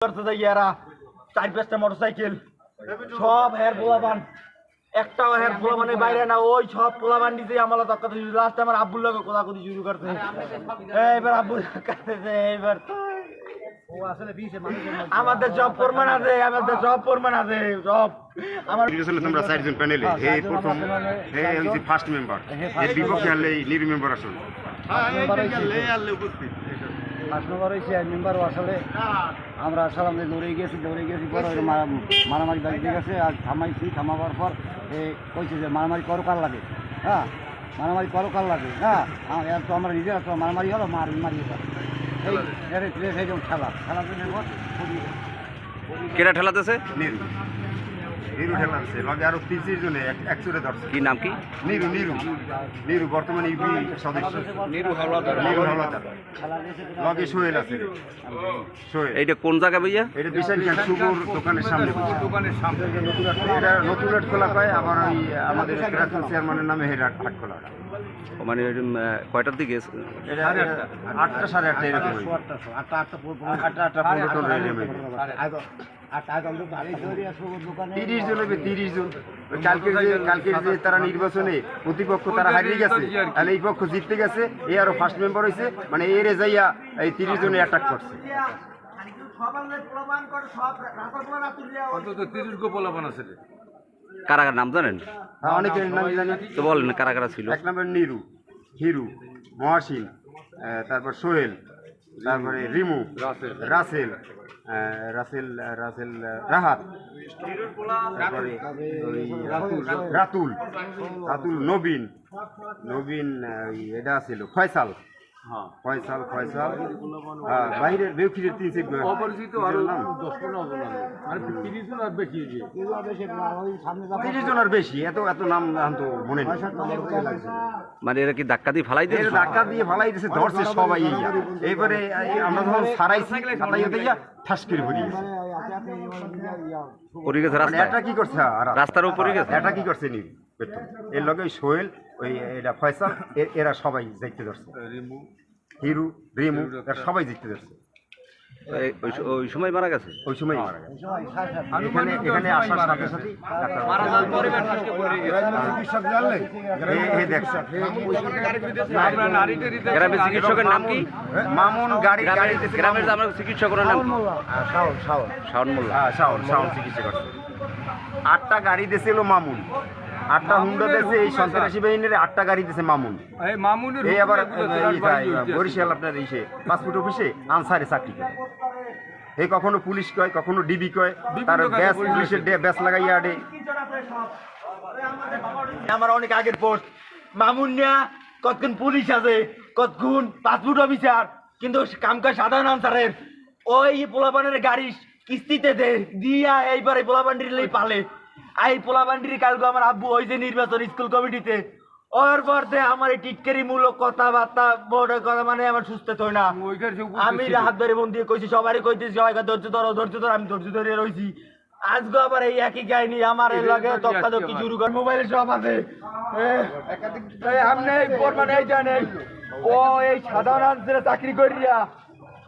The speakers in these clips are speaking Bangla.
করতে যাই এরা চার পাঁচটা মোটরসাইকেল সব হের পোলাবান একটাও হের পোলাবানের বাইরে না ওই সব পোলাবান দিতে আমার তক্কা লাস্ট আমার আব্বুর লোক কোথা শুরু করতে এইবার আব্বু কাটতেছে এইবার আমাদের সব প্রমাণ আছে আমাদের সব প্রমাণ আছে সব আমার তোমরা চারজন প্যানেলে হে প্রথম হে ফার্স্ট মেম্বার বিপক্ষে হলে নিউ মেম্বার আসুন। পাঁচ নম্বর হয়েছে এক মেম্বার আসলে আমরা আসলাম যে দৌড়ে গেছি দৌড়ে গেছি পরে মারামারি বাড়িতে গেছে আর থামাইছি থামাবার পর এ কইছে যে মারামারি করো কার লাগে? হ্যাঁ মারামারি করো কার লাগে? হ্যাঁ এর তো আমরা নিজেরা তো মারামারি হলো মারি মারি। এই এর খেলা। খেলা কেটা ঠেলাতেছে? নিরু নিরু ঠেলাচ্ছে লগে আরও তিরিশ জনে একচুরে ধরছে কি নাম কি নিরু নিরু নিরু বর্তমানে ইউপি সদস্য নিরু হাওলাদার নিরু হাওলাদার লগে সোহেল আছে সোহেল এইটা কোন জায়গা ভাইয়া এটা বিশাল খান শুভর দোকানের সামনে দোকানের সামনে এটা নতুন হাট খোলা পায় আবার ওই আমাদের প্রাক্তন চেয়ারম্যানের নামে হেড হাট হাট খোলা মানে কয়টার দিকে এটা আটটা সাড়ে আটটা এরকম। আটটা আটটা আটটা আটটা পনেরো হইবে। দোকানে তিরিশ জন হবে তিরিশ জন। কালকে যে কালকে যে তারা নির্বাচনে প্রতিপক্ষ তারা হারিয়ে গেছে তাহলে এই পক্ষ জিততে গেছে এই আরও ফার্স্ট মেম্বার হয়েছে মানে যাইয়া এই তিরিশ জনে অ্যাটাক করছে। অন্তত তিরিশ গো আছে রে। কারা কারা নাম জানেন? হ্যাঁ, অনেকের নাম জানি। তো বলেন কারা কারা ছিল। এক নম্বর নিরু হিরু মহাসিন তারপর সোহেল তারপরে রিমু রাসেল। রাসেল রাসেল রাহাত তারপরে রাতুল রাতুল। নবীন নবীন এটা ছিল ফয়সাল। ফয়সাল ফয়সাল হ্যাঁ, বাইরের বেউখিরের তিন। অপরিচিত আরও? দশ পনেরো জন। আর তিরিশ জন আর বেশি। তিরিশ জন আর বেশি এত এত নাম তো মনে নেই মানে এরা কি ধাক্কা দিয়ে ফালাই দিয়েছে ধাক্কা দিয়ে ফালাই দিছে ধরছে সবাই। এবারে আমরা যখন সারাইছি গিয়া ঠাস করে ভরি গেছে। পড়ে গেছে মানে রাস্তায় এটা কি করছে আর রাস্তার উপরে গেছে এটা কি করছে নি এর লগে সোহেল ওই এটা ফয়সাল এ- এরা সবাই যাইতে ধরছে। হিরু রিমু এরা সবাই জিততে ধরছে। ওই সময় মারা গেছে? ওই সময় মারা গেছে। এখানে এখানে আসার সাথে সাথে দিতে গ্রামের চিকিৎসকের নাম কি? মামুন গাড়ি গ্রামের আমার চিকিৎসকের নাম কি? শাওন শাওন। শাওন মোল্লা। হ্যাঁ শাওন শাওন চিকিৎসা করছে আটটা গাড়ি দিয়েছিল মামুন। আটটা হুন্ডা দিয়েছে এই সন্ত্রাসী বাহিনীর আটটা গাড়ি দিয়েছে মামুন। এই মামুনের এই আবার। বরিশাল আপনার ইসে পাসপোর্ট অফিসে আনসারে চাকরি করে। এই কখনো পুলিশ কয় কখনো ডিবি কয় তার ব্যাস পুলিশের ব্যাস লাগাইয়া আডে আমার অনেক আগের পোস্ট। মামুনিয়া কতক্ষণ পুলিশ আছে কতক্ষণ পাসপোর্ট অফিসার কিন্তু কামকা সাধারণ আনসারের। ওই পোলাপানের গাড়ি কিস্তিতে দে দিয়া এইবারে লই পালে। এই পোলাপান্ডির কালকে আমার আব্বু হয়েছে নির্বাচন স্কুল কমিটিতে। ওর পর আমার এই টিটকারি মূলক কথাবার্তা বড় কথা মানে আমার সুস্থ হয় না। আমি। হাত ধরে বন্ধ দিয়ে কইছি সবারই কইতেছি সবাই কয়, ধৈর্য ধরো ধৈর্য ধরো আমি ধৈর্য ধরে রইছি। আজকে আবার এই একই কাহিনী আমার এর লাগে তক্কা তক্কি শুরু করে। মোবাইলে সব আছে। এই আমনে এই বর্মান এই জানে ও এই সাধারণ আনসারে চাকরি করিয়া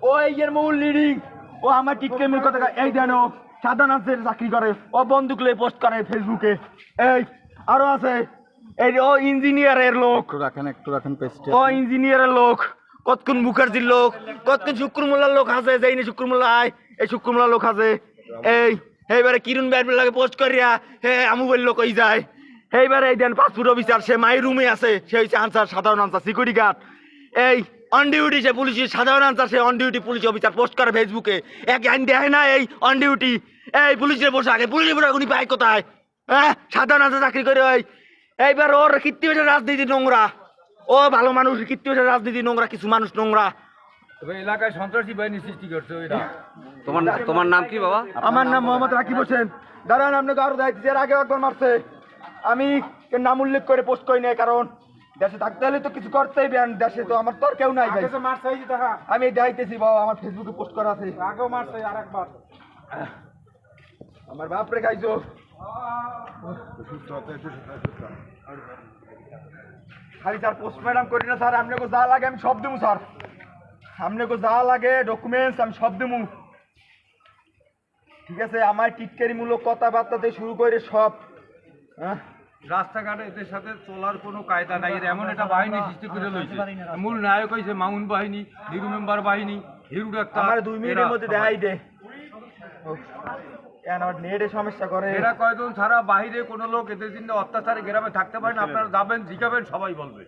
ও এই এর মূল লিডিং ও আমার টিটকে মূল কথা এই জানো সাধারণ আনসারে চাকরি করে ও বন্দুক লয়ে পোস্ট করে ফেসবুকে এই আরও আছে। এই ও ইঞ্জিনিয়ারের লোক। রাখেন একটু রাখেন পেস্টে ও ইঞ্জিনিয়ারের লোক। কতক্ষণ মুখার্জির লোক। কতক্ষণ শুক্রমুল্লার লোক আছে যাই না শুক্রমুল্লা আয় এই শুক্রমুল্লার লোক আছে। এই এইবারে কিরণ ব্যাট লাগে পোস্ট করিয়া হে আমু বলল কই যায়। এইবারে এই দেন পাসপোর্ট অফিসার সে মাই রুমে আছে সে হচ্ছে আনসার সাধারণ আনসার সিকিউরিটি গার্ড এই অন ডিউটি সে পুলিশের সাধারণ আনসার সে on duty police officer post করে ফেসবুকে এক আইন দেয় না এই অন ডিউটি এই পুলিশের বসে আগে পুলিশের বসে উনি পায় কোথায়? হ্যাঁ? সাধারণ আনসার চাকরি করে ওই। এইবার ওর কীর্তি রাজনীতি নোংরা। ও ভালো মানুষ কীর্তি রাজনীতি নোংরা কিছু মানুষ নোংরা। তবে এলাকায় সন্ত্রাসী বাহিনী সৃষ্টি করছে তোমার তোমার নাম কি বাবা? আমার নাম মোহাম্মদ রাকিব হোসেন। দাঁড়ান আপনাকে আরও দায়িত্ব এর আগে একবার মারছে। আমি নাম উল্লেখ করে পোস্ট করি নাই কারণ দেশে থাকতে হলে তো কিছু করতেই বেন দেশে তো আমার তো আর কেউ নাই ভাই। আমি দেখাইতেছি বাবা আমার ফেসবুকে পোস্ট করা আছে। আগেও মারছে আরেকবার। আমার বাপ রে খাইছো। খালি স্যার পোস্ট ম্যাডাম করি না স্যার আপনাকে যা লাগে আমি সব দেবো স্যার। আপনাকে যা লাগে ডকুমেন্টস আমি সব দেবো ঠিক আছে আমার টিটকারিমূলক কথাবার্তাতে শুরু করে সব। হ্যাঁ? রাস্তাঘাটে এদের সাথে চলার কোনো কায়দা নাই। এর এমন একটা বাহিনী সৃষ্টি করে লইছে। মূল নায়ক হইছে মামুন বাহিনী নিরু মেম্বার বাহিনী হিরু ডাক্তার আমার দুই মিনিটের মধ্যে দেখাই দে। সমস্যা করে। এরা কয়জন ছাড়া বাইরে কোনো লোক এদের জন্য অত্যাচারে গ্রামে থাকতে পারেন আপনারা যাবেন সবাই বলবে।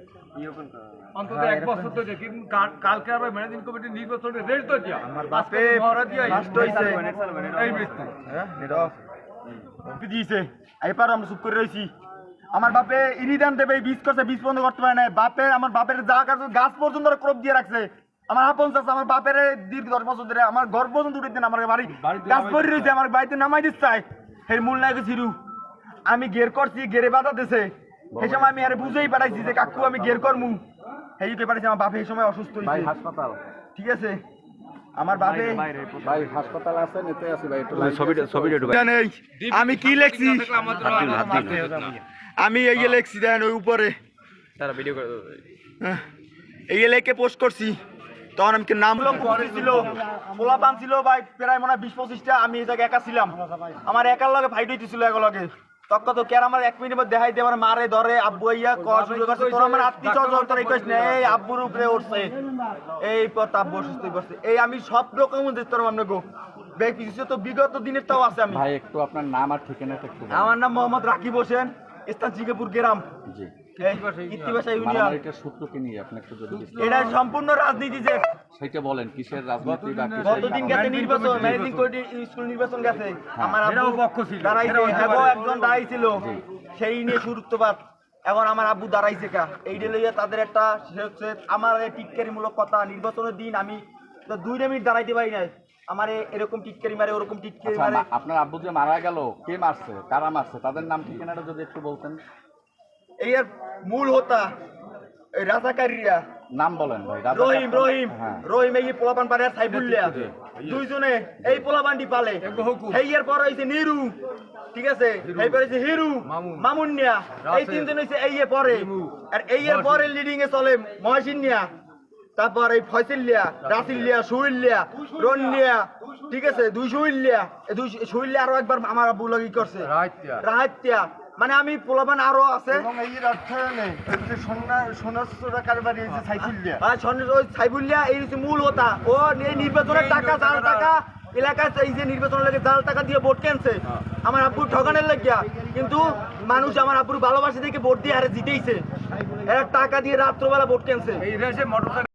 অন্তত হ্যাঁ, এক বছর তো কিন্তু কালকে আবার ম্যানেজিং কমিটির নির্বাচনে তো দিয়া এই মৃত্যু হ্যাঁ দিয়েছে। এবার আমরা চুপ করে রয়েছি আমার বাপে ইরিদান দেবে বীজ করছে বীজ বন্ধ করতে পারে না বাপে আমার বাপের যা কাজ গাছ পর্যন্ত ক্রপ দিয়ে রাখছে। আমার আপন চাষ আমার বাপের দীর্ঘ দশ বছর ধরে আমার ঘর পর্যন্ত উঠে দেন আমার বাড়ি গাছ পরি রয়েছে আমার বাড়িতে নামাই দিচ্ছে সেই মূল নায়ক ছিরু আমি গের করছি গেরে বাধা দিছে। সেই সময় আমি আরে বুঝেই পাঠাইছি যে কাকু আমি গের করমু। সেই পাঠাইছি আমার বাপে এই সময় অসুস্থ হয়েছে হাসপাতাল। ঠিক আছে? আমার বাপে ভাই হাসপাতাল আছে নিতে আসি ভাই একটু ছবিটা ছবিটা একটু জানেই, আমি কি লেখছি। আমি এই যে লেখছি দেন ওই উপরে। হ্যাঁ, এই যে লেখে পোস্ট করছি। তখন আমি কি নাম ছিল? ছিল ভাই প্রায় মনে হয় বিশ পঁচিশটা আমি এই জায়গায় একা ছিলাম। আমার একার লগে ফাইট হইতেছিল এক লগে। তখন তো কেন আমার এক মিনিটের মধ্যে দেখাই দিয়ে আমার মারে ধরে আব্বু ইয়া কষ্ট করছে তোর আমার আত্মীয় স্বজন তোর কইস না এই আব্বুর উপরে উঠছে। এই পথ আব্বু অসুস্থ করছে এই আমি সব রকম দিতে তোর মামনে গো ব্যাগ পিছিয়ে তো বিগত দিনের তাও আছে আমি। ভাই একটু আপনার নাম আর ঠিকানাটা একটু আমার নাম মোহাম্মদ রাকিব হোসেন স্থান সিঙ্গাপুর গ্রাম। জি। কৃত্তিবাসা ইউনিয়ন মারামারিটার সূত্র কি নিয়ে আপনি একটু যদি বিস্তারিত- এটা সম্পূর্ণ রাজনীতি যে সেটা বলেন কিসের রাজনীতি বা গতদিন গেছে নির্বাচন ম্যানেজিং স্কুল নির্বাচন গেছে। আমার এরাও আব্বু পক্ষ ছিল, দাঁড়াইছে। এরাও হতে এবং পারে। একজন দাঁড়াইছিল সেই নিয়ে সুরুত্ববাদ এখন আমার আব্বু দাঁড়াইছে কা। এইটা লইয়া তাদের একটা সে হচ্ছে আমার টিটকারিমূলক কথা নির্বাচনের দিন আমি তো দুইটা মিনিট দাঁড়াইতে পারি না আমার এরকম টিটকারি মারে ওরকম টিটকারি আচ্ছা মারে। আপনার আব্বু যে মারা গেল কে মারছে কারা মারছে তাদের নাম ঠিকানাটা যদি একটু বলতেন। এর মূল হতা এই রাজাকারীরা। নাম বলেন ভাই রাজা রহিম রহিম হ্যাঁ। রহিম এই পোলাপান পারে আর সাইবুল্লিয়া দুইজনে এই পোলাপানটি পালে। এই এর পর হইছে নিরু ঠিক আছে? এই পরে হইছে হিরু মামুন। মামুনিয়া এই। তিনজন হইছে এই এ পরে। আর এই এর পরে লিডিং এ চলে মহাসিনিয়া তারপর এই ফয়সিল্লিয়া রাসিল্লিয়া সুইল্লিয়া রন্নিয়া ঠিক আছে? দুই সুইল্লিয়া এই দুই সুইল্লিয়া আরও একবার আমার আব্বু লাগি করছে। রাহাত্যা। রাহাত্যা মানে আমি পোলাপান আরও আছে। এবং এই অর্থায়নে যে সোনা সোনার কারবারি এই যে সাইফুল্লিয়া। আর ওই সাইবুল্লিয়া এই হচ্ছে মূল হতা। ও এই নির্বাচনের টাকা জাল টাকা। এলাকায় এই যে নির্বাচনের লেগে জাল টাকা দিয়ে ভোট কেনছে। আমার আব্বুর ঠকানের লাগিয়া। কিন্তু মানুষ আমার আব্বুর ভালোবাসা থেকে ভোট দিয়ে আরে জিতেইছে। এরা টাকা দিয়ে রাত্রবেলা ভোট কেনছে।